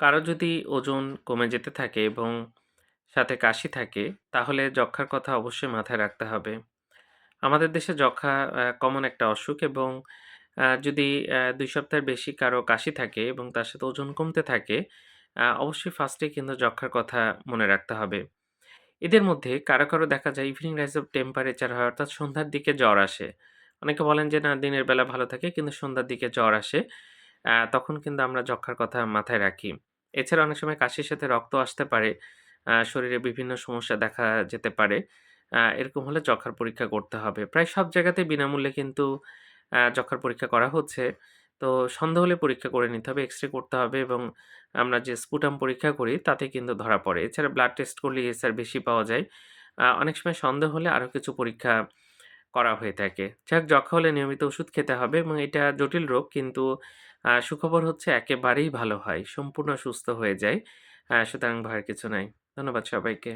কারও যদি ওজন কমে যেতে থাকে এবং সাথে কাশি থাকে, তাহলে যক্ষ্মার কথা অবশ্যই মাথায় রাখতে হবে। আমাদের দেশে যক্ষ্মা আ কমন একটা অসুখ এবং যদি দুই সপ্তাহের বেশি কারও কাশি থাকে এবং তার সাথে ওজন কমতে থাকে, অবশ্যই ফার্স্টে কিন্তু যক্ষ্মার কথা মনে রাখতে হবে। এদের মধ্যে কারও, কারও দেখা যায় ইভিনিং রাইজ অফ টেম্পারেচার হয় অর্থাৎ সন্ধ্যার দিকে জ্বর আসে। অনেকে বলেন যে না দিনের বেলা ভালো থাকে কিন্তু সন্ধ্যার দিকে জ্বর আসে। তখন কিন্তু আমরা যক্ষ্মার কথা মাথায় রাখি। এছাড়া অনেক সময় কাশির সাথে রক্ত আসতে পারে। শরীরে বিভিন্ন সমস্যা দেখা যেতে পারে। এরকম হলে যক্ষ্মার পরীক্ষা করতে হবে। প্রায় সব জায়গাতে বিনামূল্যে কিন্তু আ যক্ষ্মার পরীক্ষা করা হচ্ছে। তো সন্দেহ হলে পরীক্ষা করে নিতে হবে, এক্স-রে করতে হবে এবং আমরা যে স্পুটাম পরীক্ষা করি তাতে কিন্তু ধরা পড়ে। এছাড়া ব্লাড টেস্ট করলে এসআর বেশি পাওয়া যায়। অনেক সময় সন্দেহ হলে আরও কিছু পরীক্ষা করা হয়ে থাকে। যাক, যক্ষা হলে নিয়মিত ওষুধ খেতে হবে এবং এটা জটিল রোগ কিন্তু সুখবর হচ্ছে একেবারেই ভালো হয়। সম্পূর্ণ সুস্থ হয়ে যায়। সুতরাং ভয়ের কিছু নাই। ধন্যবাদ সবাইকে।